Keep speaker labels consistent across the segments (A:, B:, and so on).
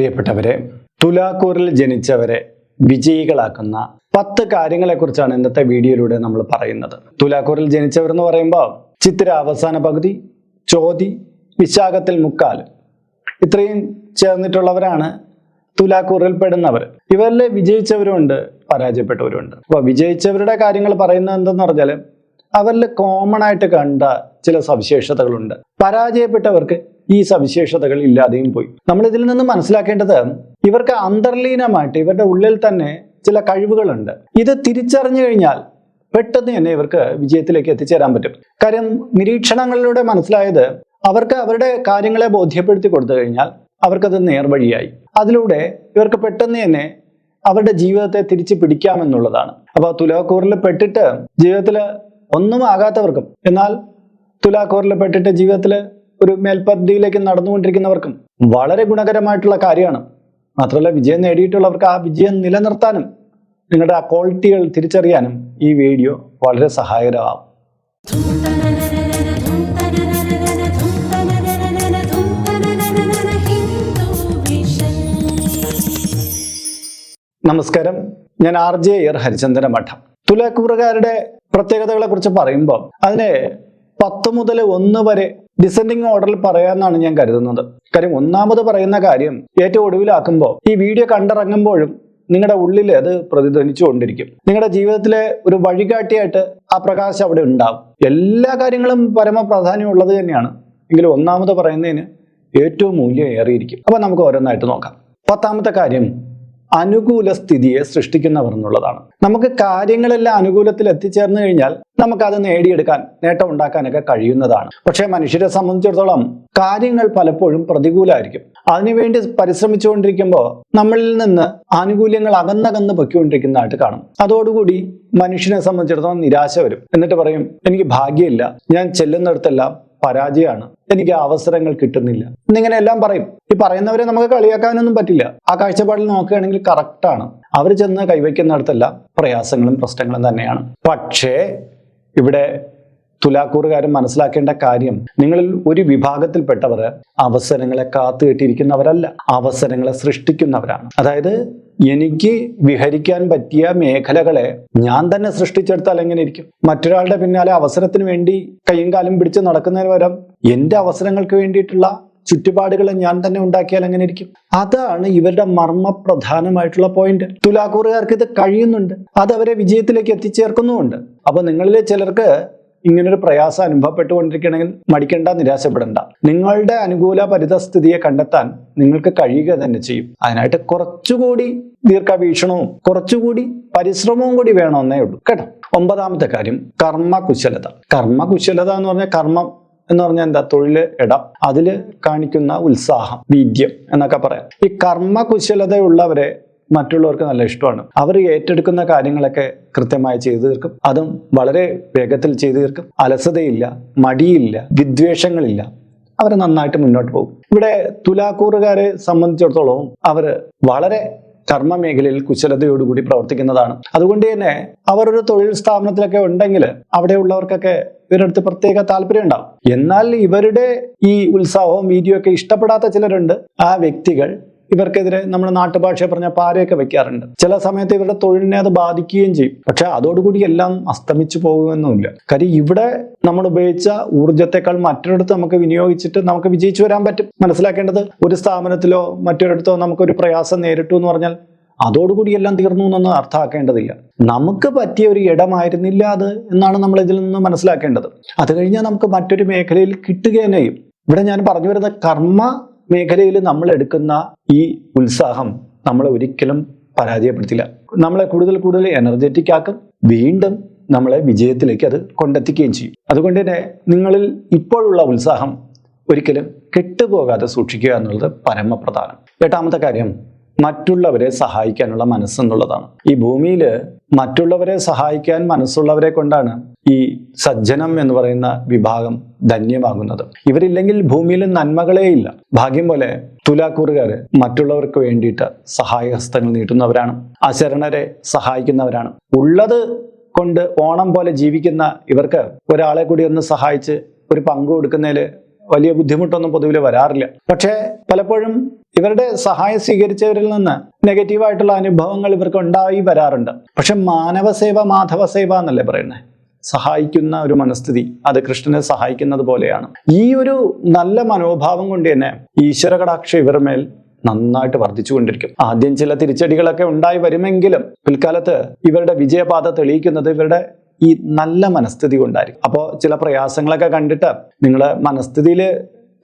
A: പ്രിയപ്പെട്ടവരെ തുലാക്കൂറിൽ ജനിച്ചവരെ വിജയികളാക്കുന്ന പത്ത് കാര്യങ്ങളെക്കുറിച്ചാണ് ഇന്നത്തെ വീഡിയോയിലൂടെ നമ്മൾ പറയുന്നത്. തുലാക്കൂറിൽ ജനിച്ചവർ എന്ന് പറയുമ്പോൾ ചിത്തിര അവസാന പകുതി ചോതി വിശാഖത്തിൽ മുക്കാൽ ഇത്രയും ചേർന്നിട്ടുള്ളവരാണ് തുലാക്കൂറിൽ പെടുന്നവർ. ഇവരിൽ വിജയിച്ചവരുമുണ്ട് പരാജയപ്പെട്ടവരുമുണ്ട്. അപ്പോൾ വിജയിച്ചവരുടെ കാര്യങ്ങൾ പറയുന്നത് എന്തെന്ന് പറഞ്ഞാൽ അവരിൽ കോമൺ ആയിട്ട് കണ്ട ചില സവിശേഷതകളുണ്ട്. പരാജയപ്പെട്ടവർക്ക് ഈ സവിശേഷതകൾ ഇല്ലാതെയും പോയി. നമ്മൾ ഇതിൽ നിന്ന് മനസ്സിലാക്കേണ്ടത് ഇവർക്ക് അന്തർലീനമായിട്ട് ഇവരുടെ ഉള്ളിൽ തന്നെ ചില കഴിവുകളുണ്ട്. ഇത് തിരിച്ചറിഞ്ഞു കഴിഞ്ഞാൽ പെട്ടെന്ന് തന്നെ ഇവർക്ക് വിജയത്തിലേക്ക് എത്തിച്ചേരാൻ പറ്റും. കാര്യം നിരീക്ഷണങ്ങളിലൂടെ മനസ്സിലായത് അവർക്ക് അവരുടെ കാര്യങ്ങളെ ബോധ്യപ്പെടുത്തി കൊടുത്തു കഴിഞ്ഞാൽ അവർക്കത് നേർവഴിയായി. അതിലൂടെ ഇവർക്ക് പെട്ടെന്ന് തന്നെ അവരുടെ ജീവിതത്തെ തിരിച്ചു പിടിക്കാമെന്നുള്ളതാണ്. അപ്പോൾ തുലാക്കൂറിൽ പെട്ടിട്ട് ജീവിതത്തിൽ ഒന്നും ആകാത്തവർക്കും. എന്നാൽ തുലാക്കൂറിൽ പെട്ടിട്ട് ജീവിതത്തിൽ ഒരു മേൽപദ്ധതിയിലേക്ക് നടന്നുകൊണ്ടിരിക്കുന്നവർക്കും വളരെ ഗുണകരമായിട്ടുള്ള കാര്യമാണ്. മാത്രമല്ല വിജയം നേടിയിട്ടുള്ളവർക്ക് ആ വിജയം നിലനിർത്താനും നിങ്ങളുടെ ആ ക്വാളിറ്റികൾ തിരിച്ചറിയാനും ഈ വീഡിയോ വളരെ സഹായകരമാകും നമസ്കാരം. ഞാൻ ആർ ജെ എർ ഹരിചന്ദ്ര മഠം. തുലാക്കൂറുകാരുടെ പ്രത്യേകതകളെ കുറിച്ച് പറയുമ്പോൾ അതിനെ പത്ത് മുതൽ ഒന്ന് വരെ ഡിസെൻഡിങ് ഓർഡറിൽ പറയാമെന്നാണ് ഞാൻ കരുതുന്നത്. കാര്യം ഒന്നാമത് പറയുന്ന കാര്യം ഏറ്റവും ഒടുവിലാക്കുമ്പോൾ ഈ വീഡിയോ കണ്ടിറങ്ങുമ്പോഴും നിങ്ങളുടെ ഉള്ളിൽ അത് പ്രതിധ്വനിച്ചുകൊണ്ടിരിക്കും. നിങ്ങളുടെ ജീവിതത്തിലെ ഒരു വഴികാട്ടിയായിട്ട് ആ പ്രകാശം അവിടെ ഉണ്ടാവും. എല്ലാ കാര്യങ്ങളും പരമപ്രാധാന്യമുള്ളത് തന്നെയാണ്. എങ്കിലും ഒന്നാമത് പറയുന്നതിന് ഏറ്റവും മൂല്യം ഏറിയിരിക്കും. അപ്പൊ നമുക്ക് ഓരോന്നായിട്ട് നോക്കാം. പത്താമത്തെ കാര്യം അനുകൂല സ്ഥിതിയെ സൃഷ്ടിക്കുന്നവർ എന്നുള്ളതാണ്. നമുക്ക് കാര്യങ്ങളെല്ലാം അനുകൂലത്തിൽ എത്തിച്ചേർന്നു കഴിഞ്ഞാൽ നമുക്കത് നേടിയെടുക്കാൻ നേട്ടം ഉണ്ടാക്കാനൊക്കെ കഴിയുന്നതാണ്. പക്ഷേ മനുഷ്യരെ സംബന്ധിച്ചിടത്തോളം കാര്യങ്ങൾ പലപ്പോഴും പ്രതികൂലമായിരിക്കും. അതിനുവേണ്ടി പരിശ്രമിച്ചുകൊണ്ടിരിക്കുമ്പോൾ നമ്മളിൽ നിന്ന് ആനുകൂല്യങ്ങൾ അകന്നകന്ന് പൊയ്ക്കൊണ്ടിരിക്കുന്നതായിട്ട് കാണും. അതോടുകൂടി മനുഷ്യനെ സംബന്ധിച്ചിടത്തോളം നിരാശ വരും. എന്നിട്ട് പറയും എനിക്ക് ഭാഗ്യമില്ല. ഞാൻ ചെല്ലുന്നിടത്തെല്ലാം പരാജയമാണ്. എനിക്ക് അവസരങ്ങൾ കിട്ടുന്നില്ല. എന്നിങ്ങനെ എല്ലാം പറയും. ഈ പറയുന്നവരെ നമുക്ക് കളിയാക്കാനൊന്നും പറ്റില്ല. ആ കാഴ്ചപ്പാടിൽ നോക്കുകയാണെങ്കിൽ കറക്റ്റാണ് അവർ ചെന്ന് കൈവയ്ക്കുന്നിടത്തെല്ലാം പ്രയാസങ്ങളും പ്രശ്നങ്ങളും തന്നെയാണ്. പക്ഷേ ഇവിടെ തുലാക്കൂറുകാരൻ മനസ്സിലാക്കേണ്ട കാര്യം നിങ്ങളിൽ ഒരു വിഭാഗത്തിൽപ്പെട്ടവർ അവസരങ്ങളെ കാത്തു അവസരങ്ങളെ സൃഷ്ടിക്കുന്നവരാണ്. അതായത് എനിക്ക് വിഹരിക്കാൻ പറ്റിയ മേഖലകളെ ഞാൻ തന്നെ സൃഷ്ടിച്ചെടുത്താൽ എങ്ങനെ ഇരിക്കും? മറ്റൊരാളുടെ പിന്നാലെ അവസരത്തിന് വേണ്ടി കയ്യും കാലും പിടിച്ച് നടക്കുന്നതിന് പകരം എന്റെ അവസരങ്ങൾക്ക് വേണ്ടിയിട്ടുള്ള ചുറ്റുപാടുകളെ ഞാൻ തന്നെ ഉണ്ടാക്കിയാൽ എങ്ങനെ ഇരിക്കും? അതാണ് ഇവരുടെ മർമ്മപ്രധാനമായിട്ടുള്ള പോയിന്റ്. തുലാക്കൂറുകാർക്ക് ഇത് കഴിയുന്നുണ്ട്. അത് അവരെ വിജയത്തിലേക്ക് എത്തിച്ചേർക്കുന്നുമുണ്ട്. അപ്പൊ നിങ്ങളിലെ ചിലർക്ക് ഇങ്ങനൊരു പ്രയാസം അനുഭവപ്പെട്ടുകൊണ്ടിരിക്കണമെങ്കിൽ മടിക്കേണ്ട നിരാശപ്പെടേണ്ട. നിങ്ങളുടെ അനുകൂല പരിതസ്ഥിതിയെ കണ്ടെത്താൻ നിങ്ങൾക്ക് കഴിയുക തന്നെ ചെയ്യും. അതിനായിട്ട് കുറച്ചുകൂടി ദീർഘവീക്ഷണവും കുറച്ചുകൂടി പരിശ്രമവും കൂടി വേണമെന്നേ ഉള്ളൂ. കേട്ടോ? ഒമ്പതാമത്തെ കാര്യം കർമ്മകുശലത കർമ്മകുശലത എന്ന് പറഞ്ഞാൽ കർമ്മം എന്ന് പറഞ്ഞാൽ എന്താ? തൊഴിൽ ഇടം. അതിൽ കാണിക്കുന്ന ഉത്സാഹം വീദ്യം എന്നൊക്കെ പറയാം. ഈ കർമ്മകുശലതയുള്ളവരെ മറ്റുള്ളവർക്ക് നല്ല ഇഷ്ടമാണ്. അവർ ഏറ്റെടുക്കുന്ന കാര്യങ്ങളൊക്കെ കൃത്യമായി ചെയ്തു തീർക്കും. അതും വളരെ വേഗത്തിൽ ചെയ്തു തീർക്കും. അലസതയില്ല മടിയില്ല വിദ്വേഷങ്ങളില്ല. അവർ നന്നായിട്ട് മുന്നോട്ട് പോകും. ഇവിടെ തുലാക്കൂറുകാരെ സംബന്ധിച്ചിടത്തോളം അവർ വളരെ കർമ്മ മേഖലയിൽ കുശലതയോടുകൂടി പ്രവർത്തിക്കുന്നതാണ്. അതുകൊണ്ട് തന്നെ അവർ ഒരു തൊഴിൽ സ്ഥാപനത്തിലൊക്കെ ഉണ്ടെങ്കിൽ അവിടെയുള്ളവർക്കൊക്കെ ഇവരുടെ അടുത്ത് പ്രത്യേക താല്പര്യം ഉണ്ടാവും. എന്നാൽ ഇവരുടെ ഈ ഉത്സാഹവും വീഡിയോ ഒക്കെ ഇഷ്ടപ്പെടാത്ത ചിലരുണ്ട്. ആ വ്യക്തികൾ ഇവർക്കെതിരെ നമ്മൾ നാട്ടുഭാഷയെ പറഞ്ഞ പാരയൊക്കെ വെക്കാറുണ്ട്. ചില സമയത്ത് ഇവരുടെ തൊഴിലിനെ അത് ബാധിക്കുകയും ചെയ്യും. പക്ഷെ അതോടുകൂടി എല്ലാം അസ്തമിച്ചു പോകുമെന്നുമില്ല. കാര്യം ഇവിടെ നമ്മൾ ഉപയോഗിച്ച ഊർജത്തെക്കാൾ മറ്റൊരിടത്ത് നമുക്ക് വിനിയോഗിച്ചിട്ട് നമുക്ക് വിജയിച്ചു വരാൻ പറ്റും. മനസ്സിലാക്കേണ്ടത് ഒരു സ്ഥാപനത്തിലോ മറ്റൊരിടത്തോ നമുക്കൊരു പ്രയാസം നേരിട്ടു എന്ന് പറഞ്ഞാൽ അതോടുകൂടി എല്ലാം തീർന്നു എന്നൊന്നും അർത്ഥമാക്കേണ്ടതില്ല. നമുക്ക് പറ്റിയ ഒരു ഇടമായിരുന്നില്ല അത് എന്നാണ് നമ്മൾ ഇതിൽ നിന്ന് മനസ്സിലാക്കേണ്ടത്. അത് കഴിഞ്ഞാൽ നമുക്ക് മറ്റൊരു മേഖലയിൽ കിട്ടുക തന്നെ ഇവിടെ ഞാൻ പറഞ്ഞു വരുന്ന കർമ്മ മേഖലയിൽ നമ്മൾ എടുക്കുന്ന ഈ ഉത്സാഹം നമ്മളെ ഒരിക്കലും പരാജയപ്പെടുത്തില്ല. നമ്മളെ കൂടുതൽ കൂടുതൽ എനർജറ്റിക് ആക്കും. വീണ്ടും നമ്മളെ വിജയത്തിലേക്ക് അത് കൊണ്ടെത്തിക്കുകയും ചെയ്യും. അതുകൊണ്ട് തന്നെ നിങ്ങളിൽ ഇപ്പോഴുള്ള ഉത്സാഹം ഒരിക്കലും കെട്ടുപോകാതെ സൂക്ഷിക്കുക എന്നുള്ളത് പരമപ്രധാനം. എട്ടാമത്തെ കാര്യം മറ്റുള്ളവരെ സഹായിക്കാനുള്ള മനസ്സെന്നുള്ളതാണ്. ഈ ഭൂമിയിൽ മറ്റുള്ളവരെ സഹായിക്കാൻ മനസ്സുള്ളവരെ കൊണ്ടാണ് ഈ സജ്ജനം എന്ന് പറയുന്ന വിഭാഗം ധന്യമാകുന്നത്. ഇവരില്ലെങ്കിൽ ഭൂമിയിൽ നന്മകളേ ഇല്ല. ഭാഗ്യം പോലെ തുലാക്കൂറുകാർ മറ്റുള്ളവർക്ക് വേണ്ടിയിട്ട് സഹായഹസ്തങ്ങൾ നീട്ടുന്നവരാണ്. അശരണരെ സഹായിക്കുന്നവരാണ്. ഉള്ളത് കൊണ്ട് ഓണം പോലെ ജീവിക്കുന്ന ഇവർക്ക് ഒരാളെ കൂടി ഒന്ന് സഹായിച്ച് ഒരു പങ്ക് കൊടുക്കുന്നതിൽ വലിയ ബുദ്ധിമുട്ടൊന്നും പൊതുവിൽ വരാറില്ല. പക്ഷേ പലപ്പോഴും ഇവരുടെ സഹായം സ്വീകരിച്ചവരിൽ നിന്ന് നെഗറ്റീവായിട്ടുള്ള അനുഭവങ്ങൾ ഇവർക്ക് ഉണ്ടായി വരാറുണ്ട്. പക്ഷെ മാനവസേവ മാധവസേവ എന്നല്ലേ പറയുന്നത് സഹായിക്കുന്ന ഒരു മനസ്ഥിതി അത് കൃഷ്ണനെ സഹായിക്കുന്നത് പോലെയാണ്. ഈ ഒരു നല്ല മനോഭാവം കൊണ്ട് തന്നെ ഈശ്വര കടാക്ഷം ഇവർ മേൽ നന്നായിട്ട് വർദ്ധിച്ചുകൊണ്ടിരിക്കും ആദ്യം ചില തിരിച്ചടികളൊക്കെ ഉണ്ടായി വരുമെങ്കിലും പിൽക്കാലത്ത് ഇവരുടെ വിജയപാത തെളിയിക്കുന്നത് ഇവരുടെ ഈ നല്ല മനസ്ഥിതി കൊണ്ടായിരിക്കും. അപ്പോൾ ചില പ്രയാസങ്ങളൊക്കെ കണ്ടിട്ട് നിങ്ങളുടെ മനസ്ഥിതിയിൽ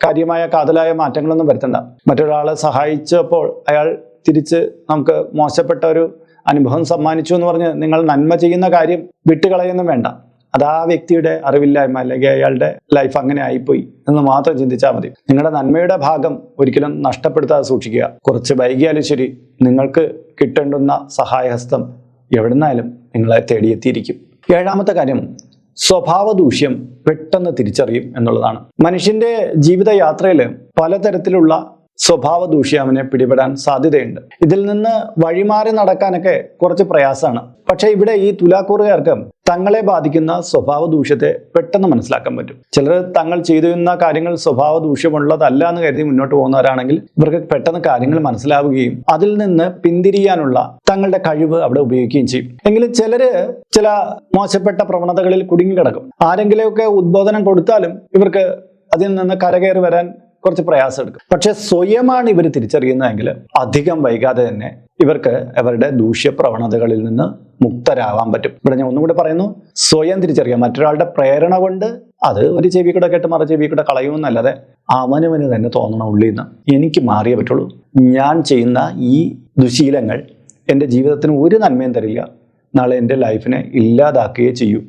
A: കാര്യമായ കാതലായ മാറ്റങ്ങളൊന്നും വരുത്തണ്ട. മറ്റൊരാളെ സഹായിച്ചപ്പോൾ അയാൾ തിരിച്ച് നമുക്ക് മോശപ്പെട്ട ഒരു അനുഭവം സമ്മാനിച്ചു എന്ന് പറഞ്ഞ് നിങ്ങൾ നന്മ ചെയ്യുന്ന കാര്യം വിട്ടുകളയൊന്നും വേണ്ട. അത് ആ വ്യക്തിയുടെ അറിവില്ലായ്മ അല്ലെങ്കിൽ അയാളുടെ ലൈഫ് അങ്ങനെ ആയിപ്പോയി എന്ന് മാത്രം ചിന്തിച്ചാൽ മതി. നിങ്ങളുടെ നന്മയുടെ ഭാഗം ഒരിക്കലും നഷ്ടപ്പെടുത്താതെ സൂക്ഷിക്കുക. കുറച്ച് വൈകിയാലും ശരി നിങ്ങൾക്ക് കിട്ടേണ്ടുന്ന സഹായഹസ്തം എവിടുന്നായാലും നിങ്ങളെ തേടിയെത്തിയിരിക്കും. ഏഴാമത്തെ കാര്യം സ്വഭാവ ദൂഷ്യം പെട്ടെന്ന് തിരിച്ചറിയും എന്നുള്ളതാണ്. മനുഷ്യന്റെ ജീവിതയാത്രയിൽ പലതരത്തിലുള്ള സ്വഭാവ ദൂഷ്യം അവനെ പിടിപെടാൻ സാധ്യതയുണ്ട്. ഇതിൽ നിന്ന് വഴിമാറി നടക്കാനൊക്കെ കുറച്ച് പ്രയാസമാണ്. പക്ഷേ ഇവിടെ ഈ തുലാക്കൂറുകാർക്ക് തങ്ങളെ ബാധിക്കുന്ന സ്വഭാവ ദൂഷ്യത്തെ പെട്ടെന്ന് മനസ്സിലാക്കാൻ പറ്റും. ചിലർ തങ്ങൾ ചെയ്തിരുന്ന കാര്യങ്ങൾ സ്വഭാവ ദൂഷ്യമുള്ളതല്ല എന്ന് കരുതി മുന്നോട്ട് പോകുന്നവരാണെങ്കിൽ ഇവർക്ക് പെട്ടെന്ന് കാര്യങ്ങൾ മനസ്സിലാവുകയും അതിൽ നിന്ന് പിന്തിരിയാനുള്ള തങ്ങളുടെ കഴിവ് അവിടെ ഉപയോഗിക്കുകയും ചെയ്യും. എങ്കിലും ചിലര് ചില മോശപ്പെട്ട പ്രവണതകളിൽ കുടുങ്ങിക്കിടക്കും. ആരെങ്കിലുമൊക്കെ ഉദ്ബോധനം കൊടുത്താലും ഇവർക്ക് അതിൽ നിന്ന് കരകയറി വരാൻ കുറച്ച് പ്രയാസം എടുക്കും പക്ഷെ സ്വയമാണ് ഇവർ തിരിച്ചറിയുന്നതെങ്കിൽ അധികം വൈകാതെ തന്നെ ഇവർക്ക് അവരുടെ ദൂഷ്യ പ്രവണതകളിൽ നിന്ന് മുക്തരാവാൻ പറ്റും. ഇവിടെ ഞാൻ ഒന്നും കൂടെ പറയുന്നു സ്വയം തിരിച്ചറിയാം മറ്റൊരാളുടെ പ്രേരണ കൊണ്ട് അത് ഒരു ചെവി കൂടെ കേട്ട് മറു ചെവി കൂടെ കളയുമെന്നല്ലാതെ അവനവന് തന്നെ തോന്നണം ഉള്ളിൽ നിന്ന്. എനിക്ക് മാറിയേ പറ്റുള്ളൂ. ഞാൻ ചെയ്യുന്ന ഈ ദുശീലങ്ങൾ എന്റെ ജീവിതത്തിന് ഒരു നന്മയും തരില്ല. നാളെ എന്റെ ലൈഫിനെ ഇല്ലാതാക്കുകയേ ചെയ്യൂ.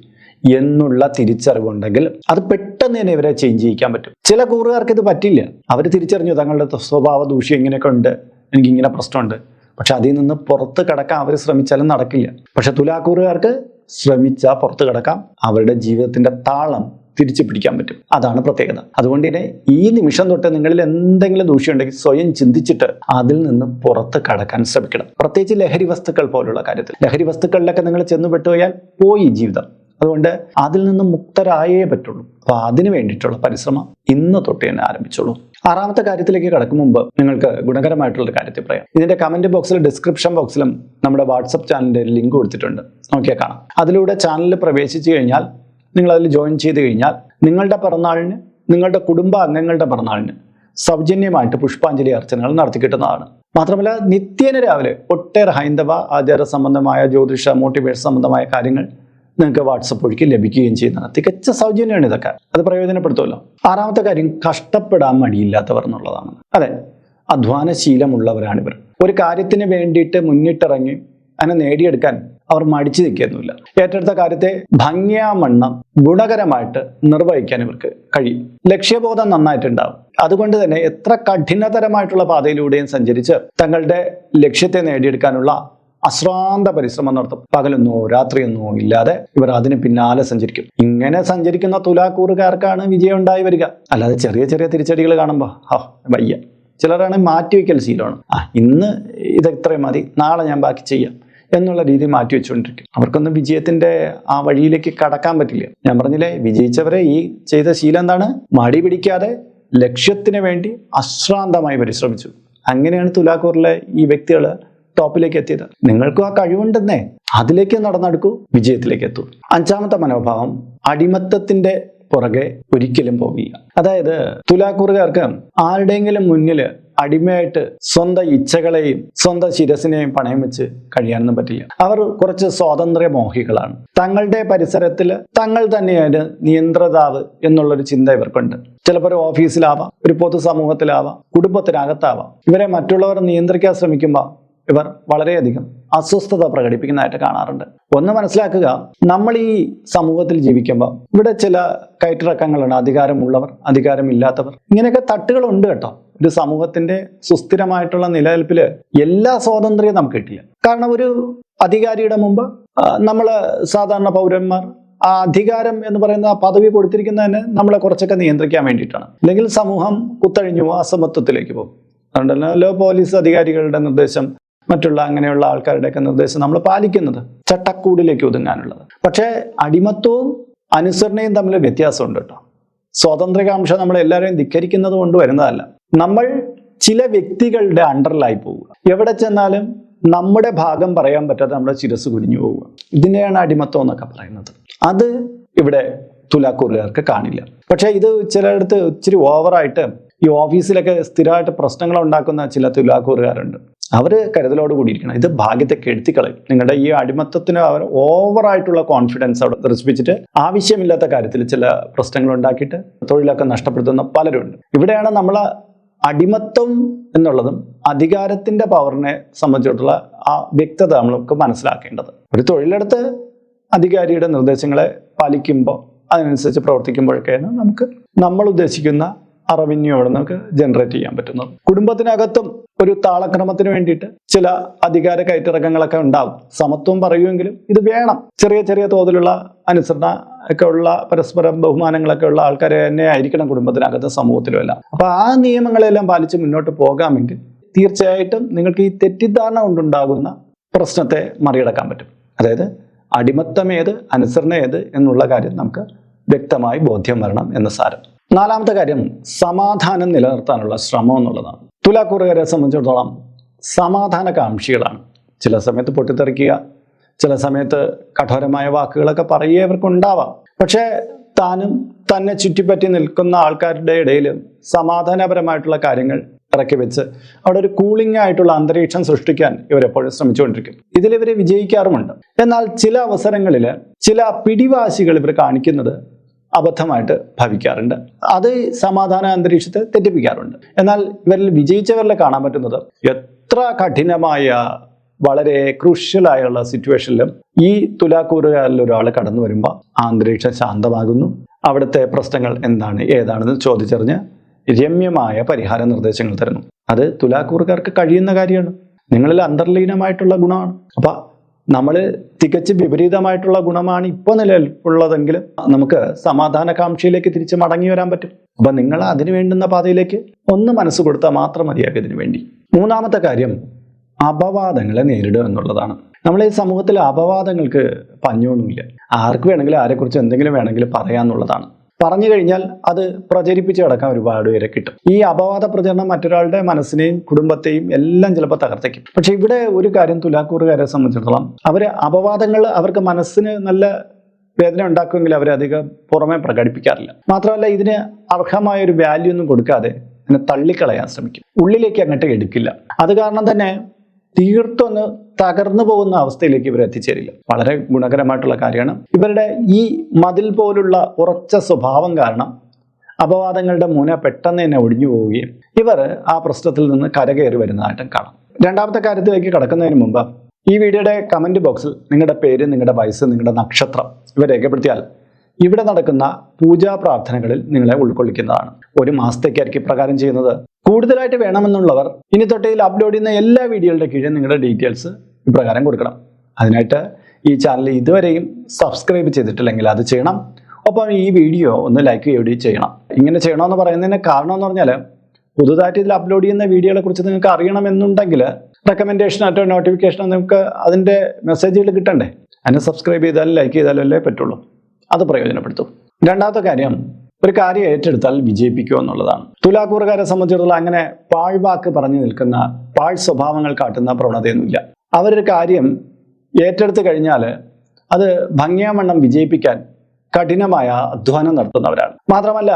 A: എന്നുള്ള തിരിച്ചറിവുണ്ടെങ്കിൽ അത് പെട്ടെന്ന് തന്നെ ഇവരെ ചേഞ്ച് ചെയ്യിക്കാൻ പറ്റും. ചില കൂറുകാർക്ക് ഇത് പറ്റില്ല. അവർ തിരിച്ചറിഞ്ഞു തങ്ങളുടെ സ്വഭാവ ദൂഷ്യം ഇങ്ങനെയൊക്കെ ഉണ്ട്. എനിക്ക് ഇങ്ങനെ പ്രശ്നമുണ്ട്. പക്ഷെ അതിൽ നിന്ന് പുറത്ത് കിടക്കാൻ അവർ ശ്രമിച്ചാലും നടക്കില്ല. പക്ഷെ തുലാക്കൂറുകാർക്ക് ശ്രമിച്ചാൽ പുറത്ത് കിടക്കാം. അവരുടെ ജീവിതത്തിന്റെ താളം തിരിച്ചു പിടിക്കാൻ പറ്റും. അതാണ് പ്രത്യേകത. അതുകൊണ്ട് തന്നെ ഈ നിമിഷം തൊട്ട് നിങ്ങളിൽ എന്തെങ്കിലും ദൂഷ്യം ഉണ്ടെങ്കിൽ സ്വയം ചിന്തിച്ചിട്ട് അതിൽ നിന്ന് പുറത്ത് കടക്കാൻ ശ്രമിക്കണം. പ്രത്യേകിച്ച് ലഹരി വസ്തുക്കൾ പോലുള്ള കാര്യത്തിൽ. ലഹരി വസ്തുക്കളിലൊക്കെ നിങ്ങൾ ചെന്ന് പെട്ടുപോയാൽ പോയി ജീവിതം. അതുകൊണ്ട് അതിൽ നിന്ന് മുക്തരായേ പറ്റുള്ളൂ. അപ്പൊ അതിന് വേണ്ടിയിട്ടുള്ള പരിശ്രമം ഇന്ന് തൊട്ട് തന്നെ ആരംഭിച്ചോളൂ. ആറാമത്തെ കാര്യത്തിലേക്ക് കടക്കും മുമ്പ് നിങ്ങൾക്ക് ഗുണകരമായിട്ടുള്ള ഒരു കാര്യത്തിൽ പറയാം. ഇതിന്റെ കമന്റ് ബോക്സിലും ഡിസ്ക്രിപ്ഷൻ ബോക്സിലും നമ്മുടെ വാട്സപ്പ് ചാനലിന്റെ ലിങ്ക് കൊടുത്തിട്ടുണ്ട്. നോക്കിയാൽ കാണാം. അതിലൂടെ ചാനലിൽ പ്രവേശിച്ചു കഴിഞ്ഞാൽ നിങ്ങൾ അതിൽ ജോയിൻ ചെയ്ത് കഴിഞ്ഞാൽ നിങ്ങളുടെ പിറന്നാളിന് നിങ്ങളുടെ കുടുംബ അംഗങ്ങളുടെ പിറന്നാളിന് സൗജന്യമായിട്ട് പുഷ്പാഞ്ജലി അർച്ചനകൾ നടത്തി കിട്ടുന്നതാണ്. മാത്രമല്ല നിത്യേന രാവിലെ ഒട്ടേറെ ഹൈന്ദവ ആചാര സംബന്ധമായ ജ്യോതിഷ മോട്ടിവേഷൻ സംബന്ധമായ കാര്യങ്ങൾ നിങ്ങൾക്ക് വാട്സപ്പ് വഴിക്ക് ലഭിക്കുകയും ചെയ്യുന്നതാണ്. തികച്ച സൗജന്യമാണ് ഇതൊക്കെ. അത് പ്രയോജനപ്പെടുത്തുമല്ലോ. ആറാമത്തെ കാര്യം കഷ്ടപ്പെടാൻ മടിയില്ലാത്തവർ എന്നുള്ളതാണ്. അതെ അധ്വാനശീലമുള്ളവരാണിവർ ഒരു കാര്യത്തിന് വേണ്ടിയിട്ട് മുന്നിട്ടിറങ്ങി അതിനെ നേടിയെടുക്കാൻ അവർ മടിച്ചു നിൽക്കുന്നില്ല ഏറ്റെടുത്ത കാര്യത്തെ ഭംഗിയാ ഭംഗിയാമണ്ണം ഗുണകരമായിട്ട് നിർവഹിക്കാൻ ഇവർക്ക് കഴിയും. ലക്ഷ്യബോധം നന്നായിട്ടുണ്ടാവും. അതുകൊണ്ട് തന്നെ എത്ര കഠിനതരമായിട്ടുള്ള പാതയിലൂടെയും സഞ്ചരിച്ച് തങ്ങളുടെ ലക്ഷ്യത്തെ നേടിയെടുക്കാനുള്ള അശ്രാന്ത പരിശ്രമം നടത്തും. പകലൊന്നോ രാത്രിയൊന്നോ ഇല്ലാതെ ഇവർ അതിന് പിന്നാലെ സഞ്ചരിക്കും. ഇങ്ങനെ സഞ്ചരിക്കുന്ന തുലാക്കൂറുകാർക്കാണ് വിജയം ഉണ്ടായി വരിക. അല്ലാതെ ചെറിയ ചെറിയ തിരിച്ചടികൾ കാണുമ്പോൾ ഹോ വയ്യ. ചിലരാണ് മാറ്റിവെക്കൽ ശീലമാണ്. ആ ഇന്ന് ഇത് ഇത്രയും മതി നാളെ ഞാൻ ബാക്കി ചെയ്യാം എന്നുള്ള രീതി മാറ്റി വെച്ചുകൊണ്ടിരിക്കും. അവർക്കൊന്നും വിജയത്തിന്റെ ആ വഴിയിലേക്ക് കടക്കാൻ പറ്റില്ല. ഞാൻ പറഞ്ഞില്ലേ വിജയിച്ചവരെ ഈ ചെയ്ത ശീലം എന്താണ്? മടി പിടിക്കാതെ ലക്ഷ്യത്തിന് വേണ്ടി അശ്രാന്തമായി പരിശ്രമിച്ചു. അങ്ങനെയാണ് തുലാക്കൂറിലെ ഈ വ്യക്തികൾ ടോപ്പിലേക്ക് എത്തിയത്. നിങ്ങൾക്കും ആ കഴിവുണ്ടെന്നേ. അതിലേക്ക് നടന്നെടുക്കൂ വിജയത്തിലേക്ക് എത്തൂ. അഞ്ചാമത്തെ മനോഭാവം അടിമത്തത്തിന്റെ പുറകെ ഒരിക്കലും പോകില്ല അതായത് തുലാക്കൂറുകാർക്ക് ആരുടെയെങ്കിലും മുന്നിൽ അടിമയായിട്ട് സ്വന്തം ഇച്ഛകളെയും സ്വന്തം ശിരസിനെയും പണയം വെച്ച് കഴിയാനൊന്നും പറ്റില്ല. അവർ കുറച്ച് സ്വാതന്ത്ര്യ മോഹികളാണ്. തങ്ങളുടെ പരിസരത്തിൽ തങ്ങൾ തന്നെയാണ് നിയന്ത്രതാവ് എന്നുള്ളൊരു ചിന്ത ഇവർക്കുണ്ട്. ചിലപ്പോൾ ഒരു ഓഫീസിലാവാം ഒരു പൊതുസമൂഹത്തിലാവാം കുടുംബത്തിനകത്താവാം. ഇവരെ മറ്റുള്ളവർ നിയന്ത്രിക്കാൻ ശ്രമിക്കുമ്പോൾ ഇവർ വളരെയധികം അസ്വസ്ഥത പ്രകടിപ്പിക്കുന്നതായിട്ട് കാണാറുണ്ട്. ഒന്ന് മനസ്സിലാക്കുക നമ്മൾ ഈ സമൂഹത്തിൽ ജീവിക്കുമ്പോൾ ഇവിടെ ചില കയറ്റിറക്കങ്ങളാണ് അധികാരമുള്ളവർ അധികാരമില്ലാത്തവർ. ഇങ്ങനെയൊക്കെ തട്ടുകളുണ്ട് കേട്ടോ. ഒരു സമൂഹത്തിന്റെ സുസ്ഥിരമായിട്ടുള്ള നിലനിൽപ്പിൽ എല്ലാ സ്വാതന്ത്ര്യവും നമുക്ക് കിട്ടില്ല. കാരണം ഒരു അധികാരിയുടെ മുമ്പ് നമ്മൾ സാധാരണ പൗരന്മാർ ആ അധികാരം എന്ന് പറയുന്ന പദവി കൊടുത്തിരിക്കുന്നതിന് നമ്മളെ കുറച്ചൊക്കെ നിയന്ത്രിക്കാൻ വേണ്ടിയിട്ടാണ്. അല്ലെങ്കിൽ സമൂഹം കുത്തഴിഞ്ഞു അസമത്വത്തിലേക്ക് പോകും. അതുകൊണ്ടല്ലോ പോലീസ് അധികാരികളുടെ നിർദ്ദേശം മറ്റുള്ള അങ്ങനെയുള്ള ആൾക്കാരുടെയൊക്കെ നിർദ്ദേശം നമ്മൾ പാലിക്കുന്നത്. ചട്ടക്കൂടിലേക്ക് ഒതുങ്ങാനുള്ളത്. പക്ഷേ അടിമത്വവും അനുസരണയും തമ്മിൽ വ്യത്യാസമുണ്ട് കേട്ടോ. സ്വാതന്ത്ര്യകാംക്ഷ നമ്മൾ എല്ലാവരെയും ധിക്കരിക്കുന്നത് കൊണ്ട് വരുന്നതല്ല. നമ്മൾ ചില വ്യക്തികളുടെ അണ്ടറിലായി പോവുക. എവിടെ ചെന്നാലും നമ്മുടെ ഭാഗം പറയാൻ പറ്റാതെ നമ്മുടെ ശിരസ് കുനിഞ്ഞു പോവുക. ഇതിനെയാണ് അടിമത്വം എന്നൊക്കെ പറയുന്നത്. അത് ഇവിടെ തുലാക്കൂറുകാർക്ക് കാണില്ല. പക്ഷേ ഇത് ചിലയിടത്ത് ഇച്ചിരി ഓവറായിട്ട് ഈ ഓഫീസിലൊക്കെ സ്ഥിരമായിട്ട് പ്രശ്നങ്ങൾ ഉണ്ടാക്കുന്ന ചില തുലാക്കൂറുകാരുണ്ട്. അവർ കരുതലോട് കൂടിയിരിക്കണം. ഇത് ഭാഗ്യത്തെ കെടുത്തിക്കളയും. നിങ്ങളുടെ ഈ അടിമത്തത്തിന് അവർ ഓവറായിട്ടുള്ള കോൺഫിഡൻസ് അവിടെ തെറിപ്പിച്ചിട്ട് ആവശ്യമില്ലാത്ത കാര്യത്തിൽ ചില പ്രശ്നങ്ങൾ ഉണ്ടാക്കിയിട്ട് തൊഴിലൊക്കെ നഷ്ടപ്പെടുത്തുന്ന പലരുണ്ട് ഇവിടെയാണ് നമ്മൾ അടിമത്തം എന്നുള്ളതും അധികാരത്തിന്റെ പവറിനെ സംബന്ധിച്ചിട്ടുള്ള ആ വ്യക്തത നമ്മൾക്ക് മനസ്സിലാക്കേണ്ടത്. ഒരു തൊഴിലെടുത്ത് അധികാരിയുടെ നിർദ്ദേശങ്ങളെ പാലിക്കുമ്പോൾ അതിനനുസരിച്ച് പ്രവർത്തിക്കുമ്പോഴൊക്കെയാണ് നമുക്ക് നമ്മൾ ഉദ്ദേശിക്കുന്ന റവന്യൂ അവിടെ നമുക്ക് ജനറേറ്റ് ചെയ്യാൻ പറ്റുന്നത് കുടുംബത്തിനകത്തും ഒരു താളക്രമത്തിന് വേണ്ടിയിട്ട് ചില അധികാര കയറ്റിറക്കങ്ങളൊക്കെ ഉണ്ടാവും. സമത്വം പറയുമെങ്കിലും ഇത് വേണം. ചെറിയ ചെറിയ തോതിലുള്ള അനുസരണ ഒക്കെ ഉള്ള പരസ്പരം ബഹുമാനങ്ങളൊക്കെ ഉള്ള ആൾക്കാരെ തന്നെ ആയിരിക്കണം കുടുംബത്തിനകത്ത് സമൂഹത്തിലും എല്ലാം. അപ്പൊ ആ നിയമങ്ങളെല്ലാം പാലിച്ച് മുന്നോട്ട് പോകാമെങ്കിൽ തീർച്ചയായിട്ടും നിങ്ങൾക്ക് ഈ തെറ്റിദ്ധാരണ കൊണ്ടുണ്ടാകുന്ന പ്രശ്നത്തെ മറികടക്കാൻ പറ്റും. അതായത് അടിമത്തം ഏത് അനുസരണ ഏത് എന്നുള്ള കാര്യം നമുക്ക് വ്യക്തമായി ബോധ്യം വരണം എന്ന് സാരം. നാലാമത്തെ കാര്യം സമാധാനം നിലനിർത്താനുള്ള ശ്രമം എന്നുള്ളതാണ്. തുലാക്കൂറുകാരെ സംബന്ധിച്ചിടത്തോളം സമാധാന കാംക്ഷികളാണ് ചില സമയത്ത് പൊട്ടിത്തെറിക്കുക ചില സമയത്ത് കഠോരമായ വാക്കുകളൊക്കെ പറയുക ഇവർക്ക് ഉണ്ടാവാം പക്ഷേ താനും തന്നെ ചുറ്റിപ്പറ്റി നിൽക്കുന്ന ആൾക്കാരുടെ ഇടയിൽ സമാധാനപരമായിട്ടുള്ള കാര്യങ്ങൾ ഇറക്കി വെച്ച് അവിടെ ഒരു കൂളിംഗ് ആയിട്ടുള്ള അന്തരീക്ഷം സൃഷ്ടിക്കാൻ ഇവരെപ്പോഴും ശ്രമിച്ചുകൊണ്ടിരിക്കും. ഇതിൽ ഇവർ വിജയിക്കാറുമുണ്ട്. എന്നാൽ ചില അവസരങ്ങളിൽ ചില പിടിവാശികൾ ഇവർ കാണിക്കുന്നത് അബദ്ധമായിട്ട് ഭവിക്കാറുണ്ട്. അത് സമാധാന അന്തരീക്ഷത്തെ തെറ്റിപ്പിക്കാറുണ്ട്. എന്നാൽ ഇവരിൽ വിജയിച്ചവരിൽ കാണാൻ പറ്റുന്നത് എത്ര കഠിനമായ വളരെ ക്രൂഷ്യലായുള്ള സിറ്റുവേഷനിലും ഈ തുലാക്കൂറുകാരിൽ ഒരാൾ കടന്നു വരുമ്പോൾ അന്തരീക്ഷം ശാന്തമാകുന്നു. അവിടുത്തെ പ്രശ്നങ്ങൾ എന്താണ് ഏതാണെന്ന് ചോദിച്ചറിഞ്ഞ് രമ്യമായ പരിഹാര നിർദ്ദേശങ്ങൾ തരുന്നു. അത് തുലാക്കൂറുകാർക്ക് കഴിയുന്ന കാര്യമാണ്. നിങ്ങളിൽ അന്തർലീനമായിട്ടുള്ള ഗുണമാണ്. അപ്പൊ നമ്മൾ തികച്ച് വിപരീതമായിട്ടുള്ള ഗുണമാണ് ഇപ്പോൾ നിലവിലുള്ളതെങ്കിലും നമുക്ക് സമാധാനകാംക്ഷയിലേക്ക് തിരിച്ച് മടങ്ങി വരാൻ പറ്റും. അപ്പൊ നിങ്ങൾ അതിനു വേണ്ടുന്ന പാതയിലേക്ക് ഒന്ന് മനസ്സ് കൊടുത്താൽ മാത്രം മതിയാകും ഇതിനു വേണ്ടി. മൂന്നാമത്തെ കാര്യം അപവാദങ്ങളെ നേരിടുക എന്നുള്ളതാണ്. നമ്മൾ ഈ സമൂഹത്തിൽ അപവാദങ്ങൾക്ക് പഞ്ഞൊന്നുമില്ല. ആർക്ക് വേണമെങ്കിലും ആരെക്കുറിച്ച് എന്തെങ്കിലും വേണമെങ്കിലും പറയാന്നുള്ളതാണ്. പറഞ്ഞു കഴിഞ്ഞാൽ അത് പ്രചരിപ്പിച്ച് കിടക്കാൻ ഒരുപാട് പേരെ കിട്ടും. ഈ അപവാദ പ്രചരണം മറ്റൊരാളുടെ മനസ്സിനെയും കുടുംബത്തെയും എല്ലാം ചിലപ്പോൾ തകർത്തേക്കും പക്ഷെ ഇവിടെ ഒരു കാര്യം തുലാക്കൂറുകാരെ സംബന്ധിച്ചിടത്തോളം അവർ അപവാദങ്ങൾ അവർക്ക് മനസ്സിന് നല്ല വേദന ഉണ്ടാക്കുമെങ്കിൽ അവരധികം പുറമെ പ്രകടിപ്പിക്കാറില്ല. മാത്രമല്ല ഇതിന് അർഹമായ ഒരു വാല്യൂ ഒന്നും കൊടുക്കാതെ അതിനെ തള്ളിക്കളയാൻ ശ്രമിക്കും. ഉള്ളിലേക്ക് അങ്ങോട്ട് എടുക്കില്ല. അത് കാരണം തന്നെ തീർത്തൊന്ന് തകർന്നു പോകുന്ന അവസ്ഥയിലേക്ക് ഇവർ എത്തിച്ചേരില്ല. വളരെ ഗുണകരമായിട്ടുള്ള കാര്യമാണ്. ഇവരുടെ ഈ മതിൽ പോലുള്ള ഉറച്ച സ്വഭാവം കാരണം അപവാദങ്ങളുടെ മുന പെട്ടെന്ന് തന്നെ ഒടിഞ്ഞു പോവുകയും ഇവർ ആ പ്രശ്നത്തിൽ നിന്ന് കരകയറി വരുന്നതായിട്ടും കാണാം. രണ്ടാമത്തെ കാര്യത്തിലേക്ക് കടക്കുന്നതിന് മുമ്പ് ഈ വീഡിയോയുടെ കമന്റ് ബോക്സിൽ നിങ്ങളുടെ പേര് നിങ്ങളുടെ വയസ്സ് നിങ്ങളുടെ നക്ഷത്രം ഇവ രേഖപ്പെടുത്തിയാൽ ഇവിടെ നടക്കുന്ന പൂജാ പ്രാർത്ഥനകളിൽ നിങ്ങളെ ഉൾക്കൊള്ളിക്കുന്നതാണ്. ഒരു മാസത്തേക്കായിരിക്കും ഇപ്രകാരം ചെയ്യുന്നത്. കൂടുതലായിട്ട് വേണമെന്നുള്ളവർ ഇനി തൊട്ടയിൽ അപ്ലോഡ് ചെയ്യുന്ന എല്ലാ വീഡിയോകളുടെ കീഴിൽ നിങ്ങളുടെ ഡീറ്റെയിൽസ് ഇപ്രകാരം കൊടുക്കണം. അതിനായിട്ട് ഈ ചാനൽ ഇതുവരെയും സബ്സ്ക്രൈബ് ചെയ്തിട്ടില്ലെങ്കിൽ അത് ചെയ്യണം. ഒപ്പം ഈ വീഡിയോ ഒന്ന് ലൈക്ക് ചെയ്യുകയും ചെയ്യണം. ഇങ്ങനെ ചെയ്യണമെന്ന് പറയുന്നതിന് കാരണം എന്ന് പറഞ്ഞാൽ പുതുതായിട്ട് ഇതിൽ അപ്ലോഡ് ചെയ്യുന്ന വീഡിയോകളെ കുറിച്ച് നിങ്ങൾക്ക് അറിയണമെന്നുണ്ടെങ്കിൽ റെക്കമെൻഡേഷൻ ആയിട്ടോ നോട്ടിഫിക്കേഷനോ നിങ്ങൾക്ക് അതിന്റെ മെസ്സേജുകൾ കിട്ടണ്ടേ? അതിനെ സബ്സ്ക്രൈബ് ചെയ്താലും ലൈക്ക് ചെയ്താലും അല്ലേ പറ്റുള്ളൂ. അത് പ്രയോജനപ്പെടുത്തും. രണ്ടാമത്തെ കാര്യം ഒരു കാര്യം ഏറ്റെടുത്താൽ വിജയിപ്പിക്കുക എന്നുള്ളതാണ്. തുലാക്കൂറുകാരെ സംബന്ധിച്ചിടത്തോളം അങ്ങനെ പാഴ്വാക്ക് പറഞ്ഞു നിൽക്കുന്ന പാഴ് സ്വഭാവങ്ങൾ കാട്ടുന്ന പ്രവണതയൊന്നുമില്ല. അവരൊരു കാര്യം ഏറ്റെടുത്തു കഴിഞ്ഞാൽ അത് ഭംഗിയാമണ്ണം വിജയിപ്പിക്കാൻ കഠിനമായ അധ്വാനം നടത്തുന്നവരാണ്. മാത്രമല്ല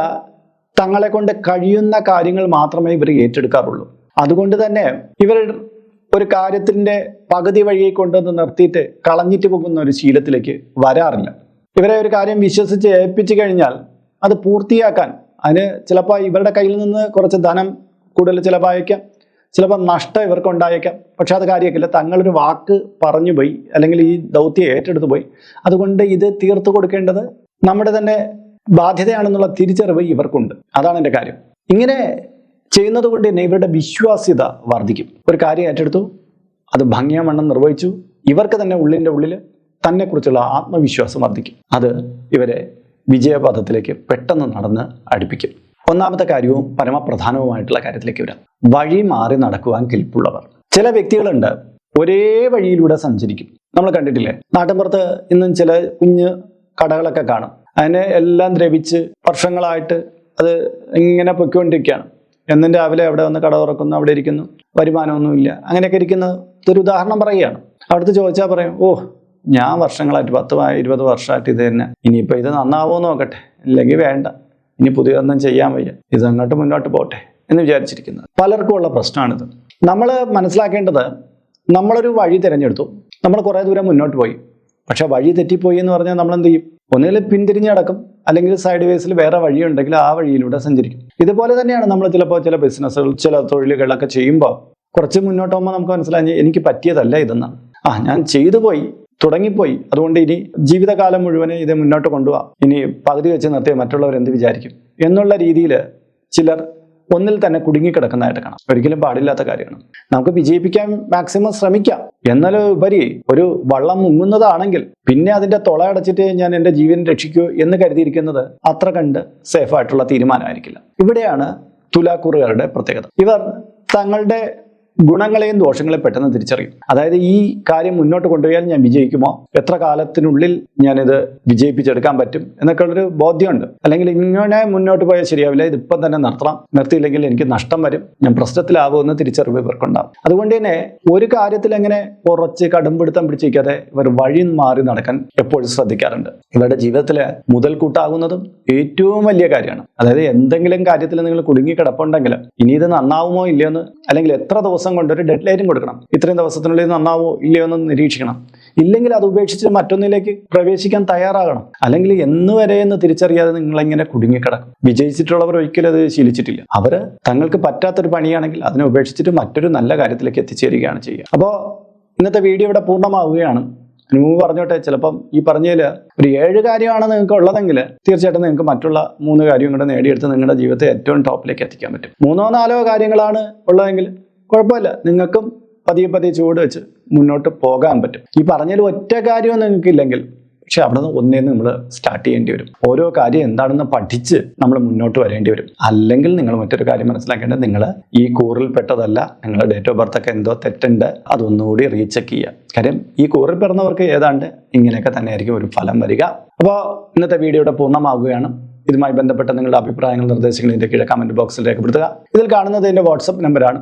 A: തങ്ങളെ കൊണ്ട് കഴിയുന്ന കാര്യങ്ങൾ മാത്രമേ ഇവർ ഏറ്റെടുക്കാറുള്ളൂ. അതുകൊണ്ട് തന്നെ ഇവർ ഒരു കാര്യത്തിന്റെ പകുതി വഴിയെ കൊണ്ടുവന്ന് നിർത്തിയിട്ട് കളഞ്ഞിട്ട് പോകുന്ന ഒരു ശീലത്തിലേക്ക് വരാറില്ല. ഇവരെ ഒരു കാര്യം വിശ്വസിച്ച് ഏൽപ്പിച്ചു കഴിഞ്ഞാൽ അത് പൂർത്തിയാക്കാൻ അതിന് ചിലപ്പോൾ ഇവരുടെ കയ്യിൽ നിന്ന് കുറച്ച് ധനം കൂടുതൽ ചിലവായേക്കാം. ചിലപ്പോൾ നഷ്ടം ഇവർക്ക് ഉണ്ടായേക്കാം പക്ഷെ അത് കാര്യമൊക്കെ തങ്ങളൊരു വാക്ക് പറഞ്ഞു പോയി. അല്ലെങ്കിൽ ഈ ദൗത്യം ഏറ്റെടുത്തു പോയി. അതുകൊണ്ട് ഇത് തീർത്തു കൊടുക്കേണ്ടത് നമ്മുടെ തന്നെ ബാധ്യതയാണെന്നുള്ള തിരിച്ചറിവ് ഇവർക്കുണ്ട്. അതാണ് എന്റെ കാര്യം. ഇങ്ങനെ ചെയ്യുന്നത് കൊണ്ട് തന്നെ ഇവരുടെ വിശ്വാസ്യത വർദ്ധിക്കും. ഒരു കാര്യം ഏറ്റെടുത്തു. അത് ഭംഗിയാമണ്ണം നിർവഹിച്ചു. ഇവർക്ക് തന്നെ ഉള്ളിന്റെ ഉള്ളിൽ തന്നെക്കുറിച്ചുള്ള ആത്മവിശ്വാസം വർദ്ധിക്കും. അത് ഇവരെ വിജയപഥത്തിലേക്ക് പെട്ടെന്ന് നടന്ന് അടുപ്പിക്കും. ഒന്നാമത്തെ കാര്യവും പരമപ്രധാനവുമായിട്ടുള്ള കാര്യത്തിലേക്ക് വരാം. വഴി മാറി നടക്കുവാൻ കെൽപ്പുള്ളവർ. ചില വ്യക്തികളുണ്ട് ഒരേ വഴിയിലൂടെ സഞ്ചരിക്കും. നമ്മൾ കണ്ടിട്ടില്ലേ? നാട്ടിൻപുറത്ത് ഇന്നും ചില കുഞ്ഞ് കടകളൊക്കെ കാണും. അതിനെ എല്ലാം ദ്രവിച്ച് വർഷങ്ങളായിട്ട് അത് ഇങ്ങനെ പൊയ്ക്കൊണ്ടിരിക്കുകയാണ്. എന്നും രാവിലെ അവിടെ വന്ന് കട തുറക്കുന്നു അവിടെ ഇരിക്കുന്നു. വരുമാനമൊന്നുമില്ല. അങ്ങനെയൊക്കെ ഇരിക്കുന്നത് ഒരു ഉദാഹരണം പറയുകയാണ്. അവിടുത്തെ ചോദിച്ചാൽ പറയും ഓ ഞാൻ വർഷങ്ങളായിട്ട് പത്ത് ഇരുപത് വർഷമായിട്ട് ഇത് തന്നെ. ഇനിയിപ്പോൾ ഇത് നന്നാവോ നോക്കട്ടെ. അല്ലെങ്കിൽ വേണ്ട. ഇനി പുതിയതൊന്നും ചെയ്യാൻ വയ്യ. ഇത് അങ്ങോട്ട് മുന്നോട്ട് പോട്ടെ എന്ന് വിചാരിച്ചിരിക്കുന്നത്. പലർക്കും ഉള്ള പ്രശ്നമാണിത്. നമ്മൾ മനസ്സിലാക്കേണ്ടത് നമ്മളൊരു വഴി തിരഞ്ഞെടുത്തു. നമ്മൾ കുറേ ദൂരം മുന്നോട്ട് പോയി. പക്ഷെ വഴി തെറ്റിപ്പോയി എന്ന് പറഞ്ഞാൽ നമ്മൾ എന്ത് ചെയ്യും? ഒന്നുകിൽ പിന്തിരിഞ്ഞ് കിടക്കും അല്ലെങ്കിൽ സൈഡ് വേസിൽ വേറെ വഴിയുണ്ടെങ്കിൽ ആ വഴിയിലൂടെ സഞ്ചരിക്കും. ഇതുപോലെ തന്നെയാണ് നമ്മൾ ചിലപ്പോൾ ചില ബിസിനസ്സുകൾ ചില തൊഴിലുകളൊക്കെ ചെയ്യുമ്പോൾ കുറച്ച് മുന്നോട്ട് പോകുമ്പോൾ നമുക്ക് മനസ്സിലായി എനിക്ക് പറ്റിയതല്ല ഇതെന്നാണ്. ആ ഞാൻ ചെയ്തു പോയി. തുടങ്ങിപ്പോയി. അതുകൊണ്ട് ഇനി ജീവിതകാലം മുഴുവൻ ഇത് മുന്നോട്ട് കൊണ്ടുപോകാം ഇനി പകുതി വെച്ച് നിർത്തിയ മറ്റുള്ളവർ എന്ത് വിചാരിക്കും? എന്നുള്ള രീതിയിൽ ചിലർ ഒന്നിൽ തന്നെ കുടുങ്ങിക്കിടക്കുന്നതായിട്ട് കാണാം. ഒരിക്കലും പാടില്ലാത്ത കാര്യമാണ്. നമുക്ക് വിജയിപ്പിക്കാൻ മാക്സിമം ശ്രമിക്കാം. എന്നാൽ ഉപരി ഒരു വള്ളം മുങ്ങുന്നതാണെങ്കിൽ പിന്നെ അതിന്റെ തുള അടച്ചിട്ട് ഞാൻ എന്റെ ജീവൻ രക്ഷിക്കൂ എന്ന് കരുതിയിരിക്കുന്നത് അത്ര കണ്ട് സേഫായിട്ടുള്ള തീരുമാനമായിരിക്കില്ല. ഇവിടെയാണ് തുലാക്കൂറുകാരുടെ പ്രത്യേകത. ഇവർ തങ്ങളുടെ ഗുണങ്ങളെയും ദോഷങ്ങളെയും പെട്ടെന്ന് തിരിച്ചറിയും. അതായത് ഈ കാര്യം മുന്നോട്ട് കൊണ്ടുപോയാൽ ഞാൻ വിജയിക്കുമോ? എത്ര കാലത്തിനുള്ളിൽ ഞാനിത് വിജയിപ്പിച്ചെടുക്കാൻ പറ്റും? എന്നൊക്കെ ഉള്ളൊരു ബോധ്യമുണ്ട്. അല്ലെങ്കിൽ ഇങ്ങനെ മുന്നോട്ട് പോയാൽ ശരിയാവില്ല. ഇതിപ്പം തന്നെ നിർത്തണം. നിർത്തിയില്ലെങ്കിൽ എനിക്ക് നഷ്ടം വരും. ഞാൻ പ്രശ്നത്തിലാവുമെന്ന് തിരിച്ചറിവ് ഇവർക്കുണ്ടാവും. അതുകൊണ്ട് തന്നെ ഒരു കാര്യത്തിൽ എങ്ങനെ ഉറച്ച് കടുംപിടുത്തം പിടിച്ചിരിക്കാതെ ഇവർ വഴി മാറി നടക്കാൻ എപ്പോഴും ശ്രദ്ധിക്കാറുണ്ട്. ഇവരുടെ ജീവിതത്തിലെ മുതൽക്കൂട്ടാകുന്നതും ഏറ്റവും വലിയ കാര്യമാണ്. അതായത് എന്തെങ്കിലും കാര്യത്തിൽ നിങ്ങൾ കുടുങ്ങി കിടപ്പുണ്ടെങ്കിൽ ഇനി ഇത് നന്നാവുമോ ഇല്ലയോ എന്ന് അല്ലെങ്കിൽ എത്ര കൊണ്ട് ഒരു ഡെഡ് ലൈറ്റും കൊടുക്കണം. ഇത്രയും ദിവസത്തിനുള്ളിൽ നന്നാവോ ഇല്ലയോ എന്ന് നിരീക്ഷിക്കണം. ഇല്ലെങ്കിൽ അത് ഉപേക്ഷിച്ച് മറ്റൊന്നിലേക്ക് പ്രവേശിക്കാൻ തയ്യാറാകണം. അല്ലെങ്കിൽ എന്ന് വരെ എന്ന് തിരിച്ചറിയാതെ നിങ്ങളിങ്ങനെ കുടുങ്ങിക്കിടക്കും. വിജയിച്ചിട്ടുള്ളവർ ഒരിക്കലും അത് ശീലിച്ചിട്ടില്ല. അവർ തങ്ങൾക്ക് പറ്റാത്തൊരു പണിയാണെങ്കിൽ അതിനെ ഉപേക്ഷിച്ചിട്ട് മറ്റൊരു നല്ല കാര്യത്തിലേക്ക് എത്തിച്ചേരുകയാണ് ചെയ്യുക. അപ്പോൾ ഇന്നത്തെ വീഡിയോ ഇവിടെ പൂർണമാവുകയാണ്. മുമ്പ് പറഞ്ഞോട്ടെ ചിലപ്പം ഈ പറഞ്ഞതിൽ ഒരു ഏഴ് കാര്യമാണ് നിങ്ങൾക്ക് ഉള്ളതെങ്കിൽ തീർച്ചയായിട്ടും നിങ്ങൾക്ക് മറ്റുള്ള മൂന്ന് കാര്യം കൂടെ നേടിയെടുത്ത് നിങ്ങളുടെ ജീവിതത്തെ ഏറ്റവും ടോപ്പിലേക്ക് എത്തിക്കാൻ പറ്റും. മൂന്നോ നാലോ കാര്യങ്ങളാണ് ഉള്ളതെങ്കിൽ കുഴപ്പമില്ല. നിങ്ങൾക്കും പതിയെ പതിയെ ചുവട് വെച്ച് മുന്നോട്ട് പോകാൻ പറ്റും. ഈ പറഞ്ഞതിൽ ഒറ്റ കാര്യവും നിങ്ങൾക്കില്ലെങ്കിൽ പക്ഷെ അവിടെ നിന്ന് ഒന്നേന്ന് നമ്മൾ സ്റ്റാർട്ട് ചെയ്യേണ്ടി വരും. ഓരോ കാര്യം എന്താണെന്ന് പഠിച്ച് നമ്മൾ മുന്നോട്ട് വരേണ്ടി വരും. അല്ലെങ്കിൽ നിങ്ങൾ മറ്റൊരു കാര്യം മനസ്സിലാക്കേണ്ടത് നിങ്ങൾ ഈ കൂറിൽ പെട്ടതല്ല നിങ്ങളുടെ ഡേറ്റ് ഓഫ് ബർത്ത് ഒക്കെ എന്തോ തെറ്റുണ്ട് അതൊന്നുകൂടി റീചെക്ക് ചെയ്യുക. കാര്യം ഈ കൂറിൽ പിറന്നവർക്ക് ഏതാണ്ട് ഇങ്ങനെയൊക്കെ തന്നെയായിരിക്കും ഒരു ഫലം വരിക. അപ്പോൾ ഇന്നത്തെ വീഡിയോയുടെ പൂർണമാവുകയാണ്. ഇതുമായി ബന്ധപ്പെട്ട നിങ്ങളുടെ അഭിപ്രായങ്ങൾ നിർദ്ദേശങ്ങൾ ഇതിന്റെ കീഴെ കമന്റ് ബോക്സിൽ രേഖപ്പെടുത്തുക. ഇതിൽ കാണുന്നത് എന്റെ വാട്സപ്പ് നമ്പറാണ്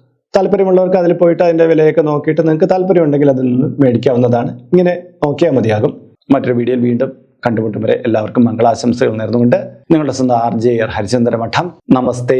A: താല്പര്യമുള്ളവർക്ക് അതിൽ പോയിട്ട് അതിന്റെ വിലയൊക്കെ നോക്കിയിട്ട് നിങ്ങൾക്ക് താല്പര്യമുണ്ടെങ്കിൽ അതിൽ നിന്ന് മേടിക്കാവുന്നതാണ്. ഇങ്ങനെ നോക്കിയാൽ മതിയാകും. മറ്റൊരു വീഡിയോയിൽ വീണ്ടും കണ്ടുമുട്ടും വരെ എല്ലാവർക്കും മംഗളാശംസകൾ നേർന്നുകൊണ്ട് നിങ്ങളുടെ സ്വന്തം ആർ ജെ ആർ ഹരിചന്ദ്ര മഠം നമസ്തേ.